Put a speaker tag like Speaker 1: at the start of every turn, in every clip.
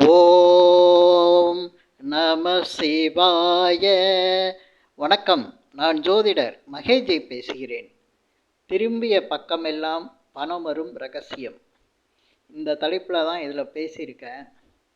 Speaker 1: ஓம் நம சிவாய. வணக்கம் நான் ஜோதிடர் மகேஜை பேசுகிறேன். திரும்பிய பக்கமெல்லாம் பணம் வரும் ரகசியம். இந்த தலைப்பில் தான் இதில் பேசியிருக்கேன்.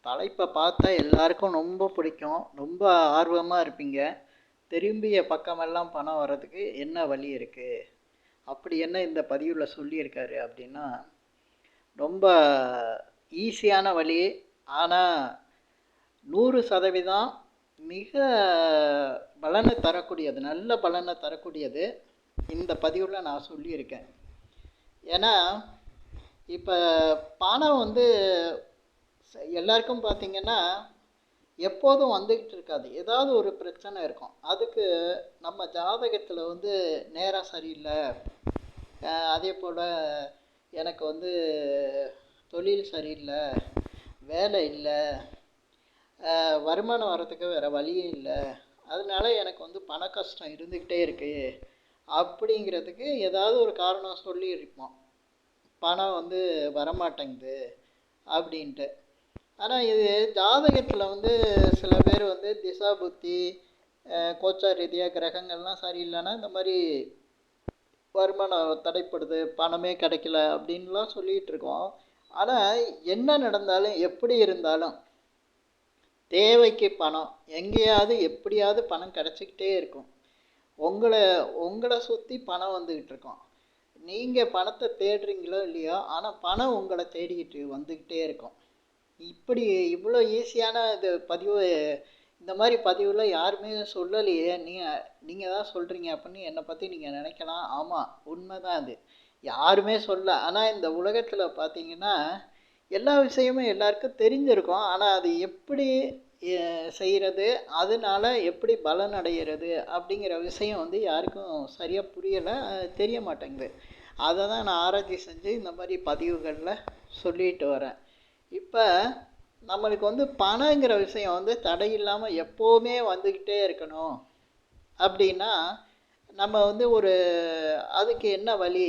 Speaker 1: தலைப்பை பார்த்தா எல்லாருக்கும் ரொம்ப பிடிக்கும். ரொம்ப ஆர்வமாக இருப்பீங்க. திரும்பிய பக்கமெல்லாம் பணம் வர்றதுக்கு என்ன வழி இருக்குது அப்படி என்ன இந்த பதிவில் சொல்லியிருக்காரு அப்படின்னா ரொம்ப ஈஸியான வழி ஆனால் நூறு சதவீதம் மிக பலனை தரக்கூடியது நல்ல பலனை தரக்கூடியது இந்த பதிவில் நான் சொல்லியிருக்கேன். ஏன்னா இப்போ பணம் வந்து எல்லாருக்கும் பார்த்தீங்கன்னா எப்போதும் வந்துக்கிட்டு இருக்காது. ஏதாவது ஒரு பிரச்சனை இருக்கும். அதுக்கு நம்ம ஜாதகத்தில் வந்து நேராக சரியில்லை. அதே போல் எனக்கு வந்து தொழில் சரியில்லை. வேலை இல்லை. வருமானம் வரத்துக்கு வேறு வழியும் இல்லை. அதனால எனக்கு வந்து பண கஷ்டம் இருந்துக்கிட்டே இருக்குது அப்படிங்கிறதுக்கு ஏதாவது ஒரு காரணம் சொல்லியிருப்போம். பணம் வந்து வரமாட்டேங்குது அப்படின்ட்டு. ஆனால் இது ஜாதகத்தில் வந்து சில பேர் வந்து திசா புத்தி கோச்சார் ரீதியாக கிரகங்கள்லாம் சரியில்லைன்னா இந்த மாதிரி வருமானம் தடைப்படுது பணமே கிடைக்கல அப்படின்லாம் சொல்லிகிட்டு இருக்கோம். ஆனால் என்ன நடந்தாலும் எப்படி இருந்தாலும் தேவைக்கு பணம். எங்கேயாவது எப்படியாவது பணம் கிடச்சிக்கிட்டே இருக்கும். உங்களை உங்களை சுற்றி பணம் வந்துக்கிட்டு இருக்கும். நீங்கள் பணத்தை தேடுறீங்களோ இல்லையோ ஆனால் பணம் உங்களை தேடிக்கிட்டு வந்துக்கிட்டே இருக்கும். இப்படி இவ்வளோ ஈஸியான இது பதிவு இந்த மாதிரி பதிவில் யாருமே சொல்லலையே. நீங்கள் நீங்கள் தான் சொல்கிறீங்க அப்படின்னு என்னை பற்றி நீங்கள் நினைக்கலாம். ஆமாம் உண்மை தான் அது. யாருமே சொல்ல. ஆனால் இந்த உலகத்தில் பார்த்தீங்கன்னா எல்லா விஷயமும் எல்லாருக்கும் தெரிஞ்சிருக்கும். ஆனால் அது எப்படி செய்கிறது அதனால எப்படி பலன் அடைகிறது அப்படிங்கிற விஷயம் வந்து யாருக்கும் சரியாக புரியலை. தெரிய மாட்டேங்குது. அதை தான் நான் ஆராய்ச்சி செஞ்சு இந்த மாதிரி பதிவுகளில் சொல்லிட்டு வரேன். இப்போ நம்மளுக்கு வந்து பணங்கிற விஷயம் வந்து தடை இல்லாமல் எப்போவுமே வந்துக்கிட்டே இருக்கணும். அப்படின்னா நம்ம வந்து ஒரு அதுக்கு என்ன வழி?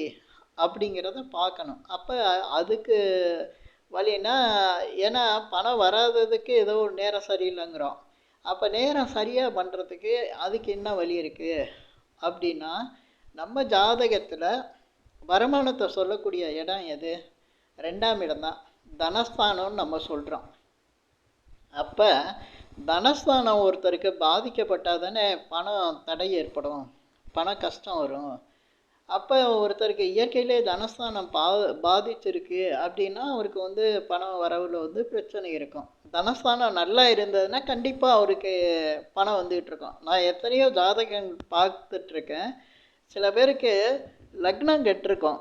Speaker 1: அப்படிங்கிறத பார்க்கணும். அப்போ அதுக்கு வழின்னா ஏன்னா பணம் வராததுக்கு ஏதோ ஒரு நேரம் சரியில்லைங்கிறோம். அப்போ நேரம் சரியாக பண்ணுறதுக்கு அதுக்கு என்ன வழி இருக்குது அப்படின்னா நம்ம ஜாதகத்தில் வருமானத்தை சொல்லக்கூடிய இடம் எது? ரெண்டாம் இடம்தான் தனஸ்தானம்னு நம்ம சொல்கிறோம் அப்போ தனஸ்தானம் ஒருத்தருக்கு பாதிக்கப்பட்டால் தானே பணம் தடை ஏற்படும். பண கஷ்டம் வரும். அப்போ ஒருத்தருக்கு இயற்கையிலே தனஸ்தானம் பா பாதிச்சிருக்கு அப்படின்னா அவருக்கு வந்து பணம் வரவில் வந்து பிரச்சனை இருக்கும். தனஸ்தானம் நல்லா இருந்ததுன்னா கண்டிப்பாக அவருக்கு பணம் வந்துகிட்டு இருக்கும். நான் எத்தனையோ ஜாதகம் பார்த்துட்ருக்கேன். சில பேருக்கு லக்னம் கெட்டிருக்கோம்.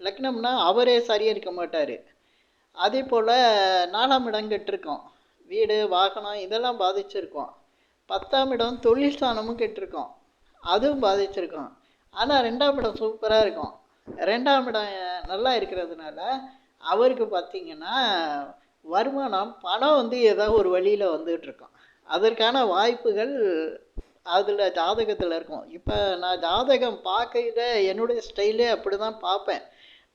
Speaker 1: லக்னம்னா அவரே சரியாக இருக்க மாட்டார். அதே போல் நாலாம் இடம் கெட்டிருக்கோம். வீடு வாகனம் இதெல்லாம் பாதிச்சிருக்கோம். பத்தாம் இடம் தொழில் ஸ்தானமும் கெட்டிருக்கோம். அதுவும் பாதிச்சிருக்கோம். ஆனால் ரெண்டாம் இடம் சூப்பராக இருக்கும். ரெண்டாம் இடம் நல்லா இருக்கிறதுனால அவருக்கு பார்த்தீங்கன்னா வருமானம் பணம் வந்து ஏதோ ஒரு வழியில் வந்துகிட்ருக்கும் அதற்கான வாய்ப்புகள் அதில் ஜாதகத்தில் இருக்கும். இப்போ நான் ஜாதகம் பார்க்கையில என்னுடைய ஸ்டைலே அப்படி தான் பார்ப்பேன்.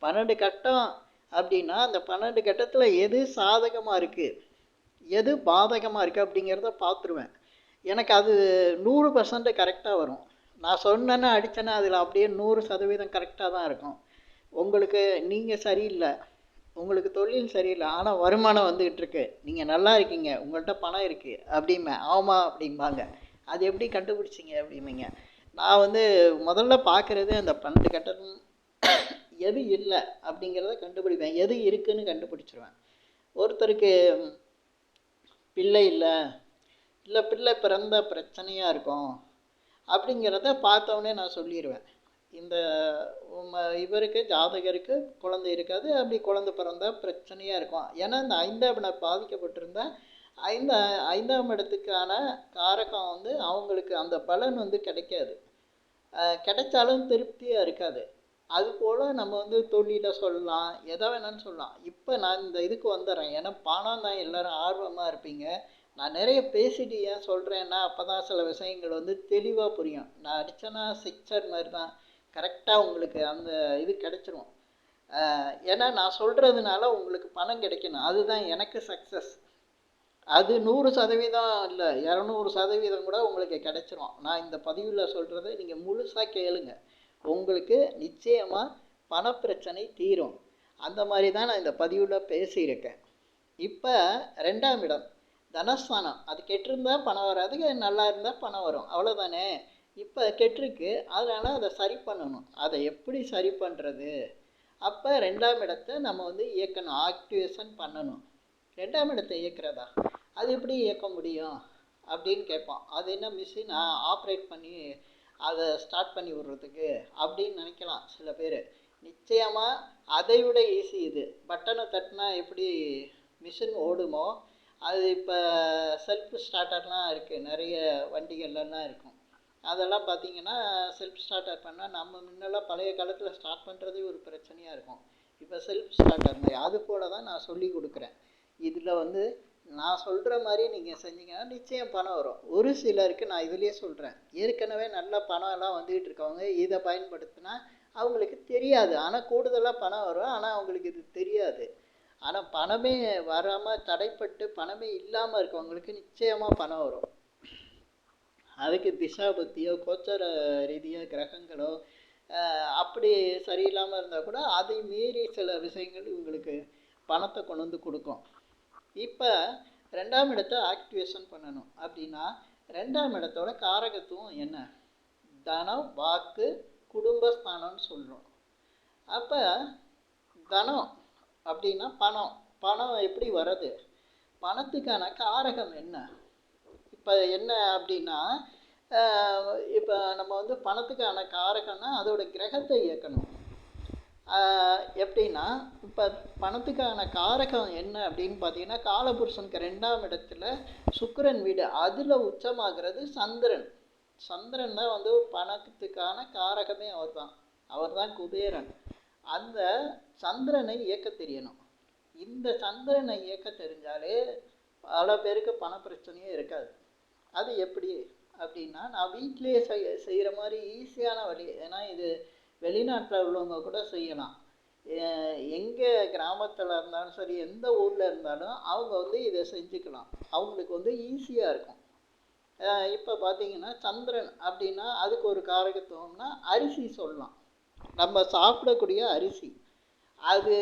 Speaker 1: பன்னெண்டு கட்டம் அப்படின்னா அந்த பன்னெண்டு கட்டத்தில் எது சாதகமாக இருக்குது எது பாதகமாக இருக்குது அப்படிங்கிறத பார்த்துருவேன். எனக்கு அது நூறு பர்சன்ட் கரெக்டாக வரும். நான் சொன்னேன்னா அடித்தேன்னா அதில் அப்படியே நூறு சதவீதம் கரெக்டாக தான் இருக்கும். உங்களுக்கு நீங்கள் சரியில்லை. உங்களுக்கு தொழில் சரியில்லை. ஆனால் வருமானம் வந்துக்கிட்டு இருக்கு. நீங்கள் நல்லா இருக்கீங்க. உங்கள்கிட்ட பணம் இருக்குது அப்படிம்பேன். ஆமாம் அப்படிம்பாங்க. அது எப்படி கண்டுபிடிச்சிங்க அப்படிம்பீங்க. நான் வந்து முதல்ல பார்க்குறது அந்த பன்னெண்டு கட்டணம் எது இல்லை அப்படிங்கிறத கண்டுபிடிப்பேன். எது இருக்குன்னு கண்டுபிடிச்சிருவேன். ஒருத்தருக்கு பிள்ளை இல்லை. இல்லை பிள்ளை பிறந்த பிரச்சனையாக இருக்கும். அப்படிங்கிறத பார்த்தோன்னே நான் சொல்லிடுவேன் இந்த இவருக்கு ஜாதகருக்கு குழந்தை இருக்காது அப்படி குழந்தை பிறந்தா பிரச்சனையாக இருக்கும். ஏன்னா இந்த ஐந்தாம் இடம் பாதிக்கப்பட்டிருந்தால் ஐந்த ஐந்தாம் இடத்துக்கான காரகம் வந்து அவங்களுக்கு அந்த பலன் வந்து கிடைக்காது. கிடைச்சாலும் திருப்தியாக இருக்காது. அதுபோல் நம்ம வந்து தொழிலை சொல்லலாம் எதை வேணாலும் சொல்லலாம். இப்போ நான் இந்த இதுக்கு வந்துடுறேன் ஏன்னா பணம் தான் எல்லோரும் ஆர்வமாக இருப்பீங்க. நான் நிறைய பேசிட்டு ஏன் சொல்கிறேன்னா அப்போ தான் சில விஷயங்கள் வந்து தெளிவாக புரியும். நான் அடித்தேன்னா சிக்ஸர் மாதிரி தான் கரெக்டாக உங்களுக்கு அந்த இது கிடச்சிரும். ஏன்னா நான் சொல்கிறதுனால உங்களுக்கு பணம் கிடைக்கணும். அதுதான் எனக்கு சக்ஸஸ் அது நூறு சதவீதம் இல்லை இரநூறு சதவீதம் கூட உங்களுக்கு கிடைச்சிரும். நான் இந்த பதிவில் சொல்கிறத நீங்கள் முழுசாக கேளுங்க. உங்களுக்கு நிச்சயமாக பணப்பிரச்சனை தீரும். அந்த மாதிரி தான் நான் இந்த பதிவில் பேசியிருக்கேன். இப்போ ரெண்டாம் இடம். தனஸ்தானம். அது கெட்டிருந்தால் பணம் வராது நல்லா இருந்தால் பணம் வரும். அவ்வளோதானே இப்போ கெட்டிருக்கு அதனால் அதை சரி பண்ணணும். அதை எப்படி சரி பண்ணுறது அப்போ ரெண்டாம் இடத்தை நம்ம வந்து இயக்கணும் ஆக்டிவேஷன் பண்ணணும். ரெண்டாம் இடத்தை இயக்கிறதா? அது எப்படி இயக்க முடியும்? அப்படின்னு கேட்போம் அது என்ன மிஷின் ஆப்ரேட் பண்ணி அதை ஸ்டார்ட் பண்ணி விடுறதுக்கு? அப்படின்னு நினைக்கலாம் சில பேர். நிச்சயமாக அதை விட ஈஸி இது. பட்டனை தட்டினா எப்படி மிஷின் ஓடுமோ அது இப்போ செல்ஃப் ஸ்டார்டர்லாம் இருக்குது நிறைய வண்டிகள்லாம் இருக்கும். அதெல்லாம் பார்த்தீங்கன்னா செல்ஃப் ஸ்டார்டர் பண்ணால் நம்ம முன்னெல்லாம் பழைய காலத்தில் ஸ்டார்ட் பண்ணுறதே ஒரு பிரச்சனையாக இருக்கும். இப்போ செல்ஃப் ஸ்டார்டர் மாதிரி அது போல தான் நான் சொல்லி கொடுக்குறேன். இதில் வந்து நான் சொல்கிற மாதிரி நீங்கள் செஞ்சீங்கன்னா நிச்சயம் பணம் வரும். ஒரு சிலருக்கு நான் இதுலேயே சொல்கிறேன் ஏற்கனவே நல்ல பணம் எல்லாம் வந்துக்கிட்டு இருக்கவங்க இதை பயன்படுத்தினா அவங்களுக்கு தெரியாது. ஆனால் கூடுதலாக பணம் வரும். ஆனால் அவங்களுக்கு இது தெரியாது. ஆனால் பணமே வராமல் தடைப்பட்டு பணமே இல்லாமல் இருக்கவங்களுக்கு நிச்சயமாக பணம் வரும். அதுக்கு திசா புத்தியோ கோச்சர ரீதியோ கிரகங்களோ அப்படி சரியில்லாமல் இருந்தால் கூட அதை மீறி சில விஷயங்கள் இவங்களுக்கு பணத்தை கொண்டு வந்து கொடுக்கும். இப்போ ரெண்டாம் இடத்தை ஆக்டிவேஷன் பண்ணணும். அப்படின்னா ரெண்டாம் இடத்தோட காரகத்துவம் என்ன? தனம் வாக்கு குடும்பஸ்தானம்னு சொல்கிறோம் அப்போ தனம் அப்படின்னா பணம். பணம் எப்படி வர்றது? பணத்துக்கான காரகம் என்ன? இப்போ என்ன அப்படின்னா இப்போ நம்ம வந்து பணத்துக்கான காரகம்னா அதோட கிரகத்தை இயக்கணும். எப்படின்னா இப்போ பணத்துக்கான காரகம் என்ன அப்படின்னு பார்த்தீங்கன்னா காலபுருஷனுக்கு ரெண்டாம் இடத்துல சுக்கரன் வீடு. அதில் உச்சமாகிறது சந்திரன். சந்திரன் தான் வந்து பணத்துக்கான காரகமே அவர் தான் அவர் தான் குபேரன். அந்த சந்திரனை இயக்க தெரியணும். இந்த சந்திரனை இயக்க தெரிஞ்சாலே பல பேருக்கு பண பிரச்சனையே இருக்காது. அது எப்படி? அப்படின்னா நான் வீட்டிலேயே செய் செய்கிற மாதிரி ஈஸியான வழி ஏன்னா இது வெளிநாட்டில் உள்ளவங்க கூட செய்யலாம். எங்கே கிராமத்தில் இருந்தாலும் சரி எந்த ஊரில் இருந்தாலும் அவங்க வந்து இதை செஞ்சுக்கலாம். அவங்களுக்கு வந்து ஈஸியாக இருக்கும். இப்போ பார்த்தீங்கன்னா சந்திரன் அப்படின்னா அதுக்கு ஒரு காரகத்துவம்னா அரிசி சொல்லலாம். நம்ம சாப்பிடக்கூடிய அரிசி. அது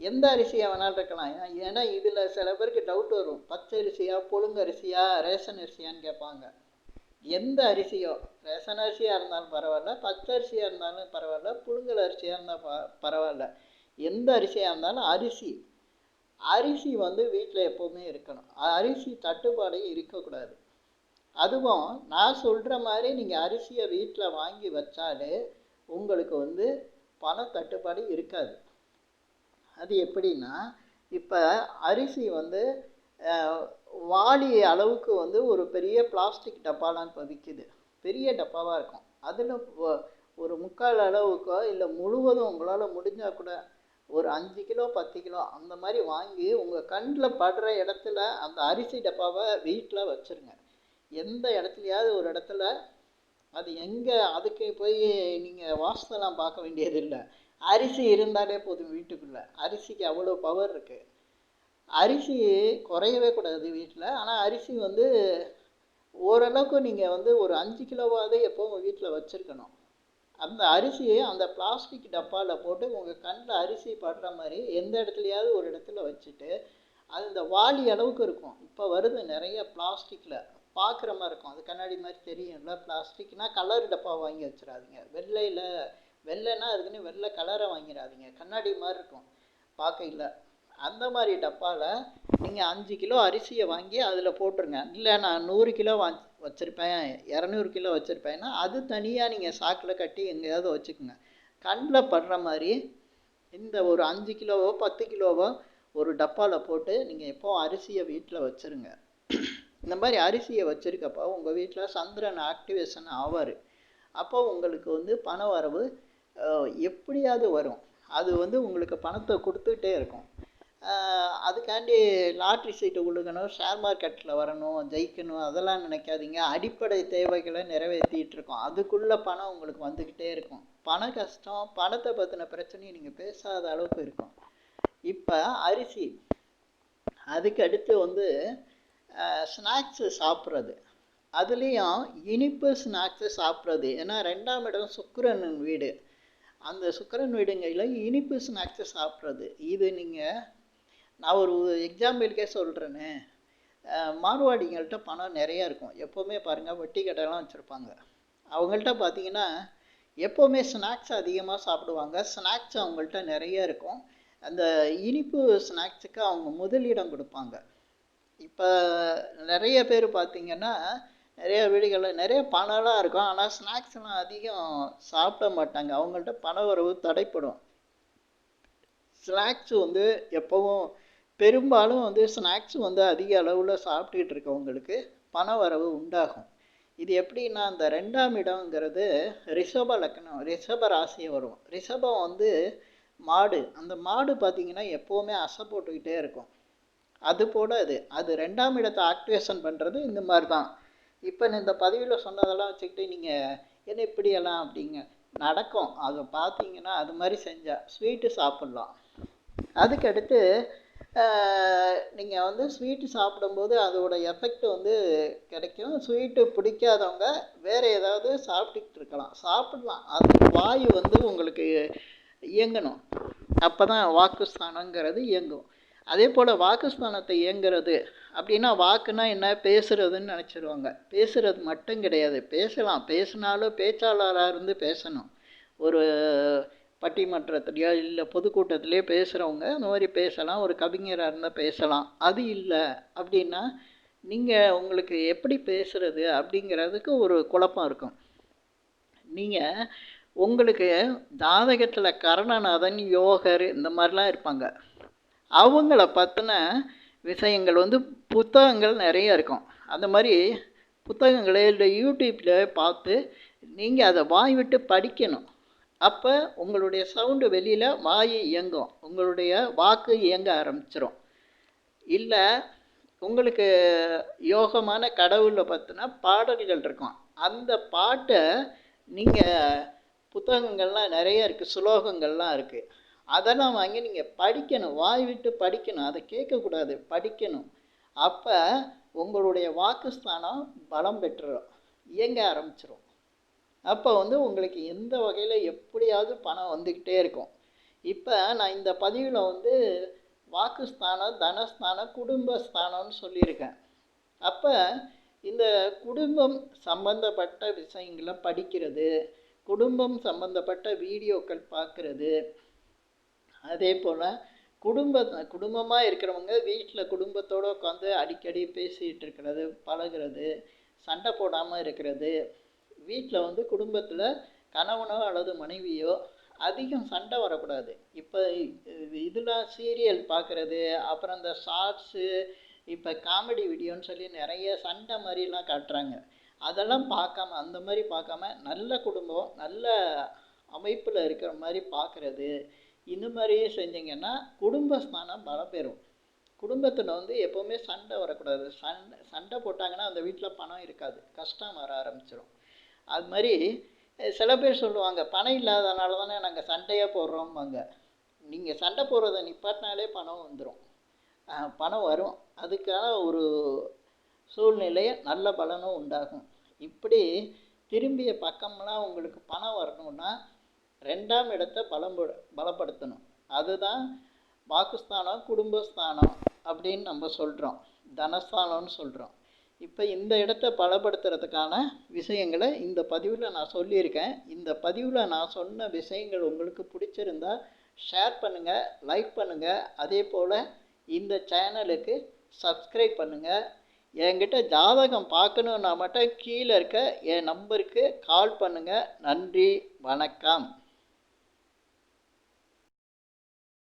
Speaker 1: எந்த அரிசியாக வேணாலும் இருக்கலாம். ஏன்னா இதில் சில பேருக்கு டவுட் வரும். பச்சை அரிசியா புழுங்கரிசியா ரேஷன் அரிசியான்னு கேட்பாங்க. எந்த அரிசியோ ரேஷன் அரிசியாக இருந்தாலும் பரவாயில்ல பச்சை அரிசியாக இருந்தாலும் பரவாயில்ல புழுங்கல் அரிசியாக இருந்தால் ப பரவாயில்ல. எந்த அரிசியாக இருந்தாலும் அரிசி. அரிசி வந்து வீட்டில் எப்போவுமே இருக்கணும். அரிசி தட்டுப்பாடு இருக்கக்கூடாது. அதுவும் நான் சொல்கிற மாதிரி நீங்கள் அரிசியை வீட்டில் வாங்கி வச்சாலே உங்களுக்கு வந்து பண தட்டுப்பாடு இருக்காது. அது எப்படின்னா இப்போ அரிசி வந்து வாளி அளவுக்கு வந்து ஒரு பெரிய பிளாஸ்டிக் டப்பாலாம் இப்போ விற்கிது பெரிய டப்பாவாக இருக்கும். அதில் ஒரு முக்கால் அளவுக்கோ இல்லை முழுவதும் உங்களால் முடிஞ்சால் கூட ஒரு அஞ்சு கிலோ பத்து கிலோ அந்த மாதிரி வாங்கி உங்கள் கண்ணில் படுற இடத்துல அந்த அரிசி டப்பாவை வீட்டில் வச்சுருங்க. எந்த இடத்துலையாவது ஒரு இடத்துல அது எங்கே அதுக்கு போய் நீங்கள் வாஸ்தெல்லாம் பார்க்க வேண்டியதில்லை. அரிசி இருந்தாலே போதும் வீட்டுக்குள்ளே. அரிசிக்கு அவ்வளோ பவர் இருக்குது அரிசி குறையவே கூடாது வீட்டில். ஆனால் அரிசி வந்து ஓரளவுக்கு நீங்கள் வந்து ஒரு அஞ்சு கிலோவாவது எப்போவும் வீட்டில் வச்சுருக்கணும். அந்த அரிசியை அந்த பிளாஸ்டிக் டப்பாவில் போட்டு உங்கள் கண்ணில் அரிசி படுற மாதிரி எந்த இடத்துலையாவது ஒரு இடத்துல வச்சுட்டு அது இந்த வாளி அளவுக்கு இருக்கும். இப்போ வருது நிறைய பிளாஸ்டிக்கில் பார்க்குற மாதிரி இருக்கும். அது கண்ணாடி மாதிரி தெரியும்ல. பிளாஸ்டிக்னால் கலர் டப்பா வாங்கி வச்சிடாதீங்க. வெள்ளையில் வெள்ளைன்னா அதுக்குன்னு வெள்ளை கலரை வாங்கிடாதீங்க. கண்ணாடி மாதிரி இருக்கும். பார்க்கையில். அந்த மாதிரி டப்பாவில் நீங்கள் அஞ்சு கிலோ அரிசியை வாங்கி அதில் போட்டுருங்க. இல்லை நான் நூறு கிலோ வா வச்சுருப்பேன். இரநூறு கிலோ வச்சுருப்பேன்னா அது தனியாக நீங்கள் சாக்கில் கட்டி எங்கேயாவது வச்சுக்கோங்க. கண்ணில் படுற மாதிரி இந்த ஒரு அஞ்சு கிலோவோ பத்து கிலோவோ ஒரு டப்பாவில் போட்டு நீங்கள் எப்போ அரிசியை வீட்டில் வச்சுருங்க. இந்த மாதிரி அரிசியை வச்சுருக்கப்போ உங்கள் வீட்டில் சந்திரன் ஆக்டிவேஷன் ஆவார். அப்போ உங்களுக்கு வந்து பண வரவு எப்படியாவது வரும். அது வந்து உங்களுக்கு பணத்தை கொடுத்துட்டே இருக்கும். அதுக்காண்டி லாட்ரி சீட்டு உழுகணும் ஷேர் மார்க்கெட்டில் வரணும் ஜெயிக்கணும் அதெல்லாம் நினைக்காதீங்க. அடிப்படை தேவைகளை நிறைவேற்றிட்டு இருக்கோம். அதுக்குள்ளே பணம் உங்களுக்கு வந்துக்கிட்டே இருக்கும். பண கஷ்டம் பணத்தை பற்றின பிரச்சனையை நீங்கள் பேசாத அளவுக்கு இருக்கும். இப்போ அரிசி அதுக்கு அடுத்து வந்து ஸ்நாக்ஸு சாப்பிட்றது. அதுலேயும் இனிப்பு ஸ்நாக்ஸு சாப்பிட்றது. ஏன்னா ரெண்டாம் இடம் சுக்கரன் வீடு. அந்த சுக்கரன் வீடுங்களில் இனிப்பு ஸ்நாக்ஸு சாப்பிட்றது. இது நீங்கள் நான் ஒரு எக்ஸாம்பிளுக்கே சொல்கிறேனே மார்வாடிங்கள்ட்ட பணம் நிறையா இருக்கும். எப்போவுமே பாருங்கள் வட்டி கடைலாம் வச்சுருப்பாங்க. அவங்கள்ட்ட பார்த்தீங்கன்னா எப்போவுமே ஸ்நாக்ஸ் அதிகமாக சாப்பிடுவாங்க. ஸ்நாக்ஸ் அவங்கள்ட்ட நிறைய இருக்கும். அந்த இனிப்பு ஸ்நாக்ஸுக்கு அவங்க முதலிடம் கொடுப்பாங்க. இப்போ நிறைய பேர் பார்த்திங்கன்னா நிறைய வீடுகளில் நிறைய பணம்லாம் இருக்கும். ஆனால் ஸ்நாக்ஸ்லாம் அதிகம் சாப்பிட மாட்டாங்க. அவங்கள்ட்ட பண வரவு தடைப்படும். ஸ்நாக்ஸ் வந்து எப்போவும் பெரும்பாலும் வந்து ஸ்நாக்ஸ் வந்து அதிக அளவில் சாப்பிட்டுக்கிட்டு இருக்கவங்களுக்கு பண வரவு உண்டாகும். இது எப்படின்னா அந்த ரெண்டாம் இடம்ங்கிறது ரிஷப லக்னம் ரிஷப ராசியை வரும். ரிஷபம் வந்து மாடு. அந்த மாடு பார்த்திங்கன்னா எப்போவுமே அசை போட்டுக்கிட்டே இருக்கும். அது போல அது. அது ரெண்டாம் இடத்தை ஆக்டிவேஷன் பண்ணுறது இந்த மாதிரி தான் இப்போ இந்த பதிவில் சொன்னதெல்லாம் வச்சுக்கிட்டு நீங்கள் என்ன இப்படியெல்லாம் அப்படிங்க. நடக்கும். அதை பார்த்தீங்கன்னா அது மாதிரி செஞ்சால் ஸ்வீட்டு சாப்பிட்லாம். அதுக்கடுத்து நீங்கள் வந்து ஸ்வீட்டு சாப்பிடும்போது அதோட எஃபெக்ட் வந்து கிடைக்கும். ஸ்வீட்டு பிடிக்காதவங்க வேறு ஏதாவது சாப்பிட்டுக்கிட்டு இருக்கலாம். சாப்பிட்லாம். அது வாயு வந்து உங்களுக்கு இயங்கணும். அப்போ தான் வாக்குஸ்தானங்கிறது இயங்கும். அதே போல் வாக்குஸ்தானத்தை இயங்குறது அப்படின்னா வாக்குனா என்ன? பேசுகிறதுன்னு நினச்சிருவாங்க. பேசுகிறது மட்டும் கிடையாது. பேசலாம். பேசினாலும் பேச்சாளராக இருந்து பேசணும். ஒரு பட்டிமன்றத்துலையோ இல்லை பொதுக்கூட்டத்திலையோ பேசுகிறவங்க அந்த மாதிரி பேசலாம். ஒரு கவிஞராக இருந்தால் பேசலாம். அது இல்லை அப்படின்னா நீங்கள் உங்களுக்கு எப்படி பேசுகிறது அப்படிங்கிறதுக்கு ஒரு குழப்பம் இருக்கும். நீங்கள் உங்களுக்கு ஜாதகத்தில் கரணநாதன் யோகர் இந்த மாதிரிலாம் இருப்பாங்க. அவங்கள பற்றின விஷயங்கள் வந்து புத்தகங்கள் நிறைய இருக்கும். அந்த மாதிரி புத்தகங்களை இல்லை யூடியூப்பில் பார்த்து நீங்கள் அதை வாய் விட்டு படிக்கணும். அப்போ உங்களுடைய சவுண்டு வெளியில் வாய் இயங்கும். உங்களுடைய வாக்கு இயங்க ஆரம்பிச்சிடும் இல்லை உங்களுக்கு யோகமான கடவுளை பற்றின பாடல்கள் இருக்கும். அந்த பாட்டை நீங்கள் புத்தகங்கள்லாம் நிறைய இருக்குது சுலோகங்கள்லாம் இருக்குது அதெல்லாம் வாங்கி நீங்கள் படிக்கணும் வாய் விட்டு படிக்கணும் அதை கேட்கக்கூடாது படிக்கணும். அப்போ உங்களுடைய வாக்குஸ்தானம் பலம் பெற்றுடும் இயங்க ஆரம்பிச்சிடும் அப்போ வந்து உங்களுக்கு எந்த வகையில் எப்படியாவது பணம் வந்துக்கிட்டே இருக்கும். இப்போ நான் இந்த பதிவில் வந்து வாக்குஸ்தானம் தனஸ்தானம் குடும்பஸ்தானம்னு சொல்லியிருக்கேன். அப்போ இந்த குடும்பம் சம்பந்தப்பட்ட விஷயங்களை படிக்கிறது குடும்பம் சம்பந்தப்பட்ட வீடியோக்கள் பார்க்குறது அதே போல் குடும்ப குடும்பமாக இருக்கிறவங்க வீட்டில் குடும்பத்தோடு உட்காந்து அடிக்கடி பேசிகிட்டு இருக்கிறது பழகிறது சண்டை போடாமல் இருக்கிறது வீட்டில் வந்து குடும்பத்தில் கணவனோ அல்லது மனைவியோ அதிகம் சண்டை வரக்கூடாது. இப்போ இதெல்லாம் சீரியல் பார்க்குறது அப்புறம் இந்த ஷார்ட்ஸு இப்போ காமெடி வீடியோன்னு சொல்லி நிறைய சண்டை மாதிரிலாம் காட்டுறாங்க. அதெல்லாம் பார்க்காம அந்த மாதிரி பார்க்காம நல்ல குடும்பம் நல்ல அமைப்பில் இருக்கிற மாதிரி பார்க்குறது இந்த மாதிரியே செஞ்சிங்கன்னா குடும்பஸ்தானம் பலம் பெறும் குடும்பத்தில் வந்து எப்போவுமே சண்டை வரக்கூடாது. சண்டை சண்டை போட்டாங்கன்னா அந்த வீட்டில் பணம் இருக்காது. கஷ்டம் வர ஆரம்பிச்சிடும் அது மாதிரி சில பேர் சொல்லுவாங்க பணம் இல்லாதனால தானே நாங்கள் சண்டையாக போடுறோம்பாங்க. நீங்கள் சண்டை போடுறத நிப்பாட்டினாலே பணம் வந்துடும் பணம் வரும். அதுக்கான ஒரு சூழ்நிலையை நல்ல பலனும் உண்டாகும். இப்படி திரும்பிய பக்கம்லாம் உங்களுக்கு பணம் வரணும்னா ரெண்டாம் இடத்தை பலம்பு பலப்படுத்தணும். அதுதான் வாக்குஸ்தானம் குடும்பஸ்தானம் அப்படின்னு நம்ம சொல்கிறோம் தனஸ்தானம்னு சொல்கிறோம் இப்போ இந்த இடத்த பலப்படுத்துறதுக்கான விஷயங்களை இந்த பதிவில் நான் சொல்லியிருக்கேன். இந்த பதிவில் நான் சொன்ன விஷயங்கள் உங்களுக்கு பிடிச்சிருந்தா ஷேர் பண்ணுங்கள் லைக் பண்ணுங்கள் அதே போல் இந்த சேனலுக்கு சப்ஸ்கிரைப் பண்ணுங்கள் என்கிட்ட ஜாதகம் பார்க்கணுன்னா மட்டும் கீழே இருக்க என் நம்பருக்கு கால் பண்ணுங்கள் நன்றி வணக்கம்.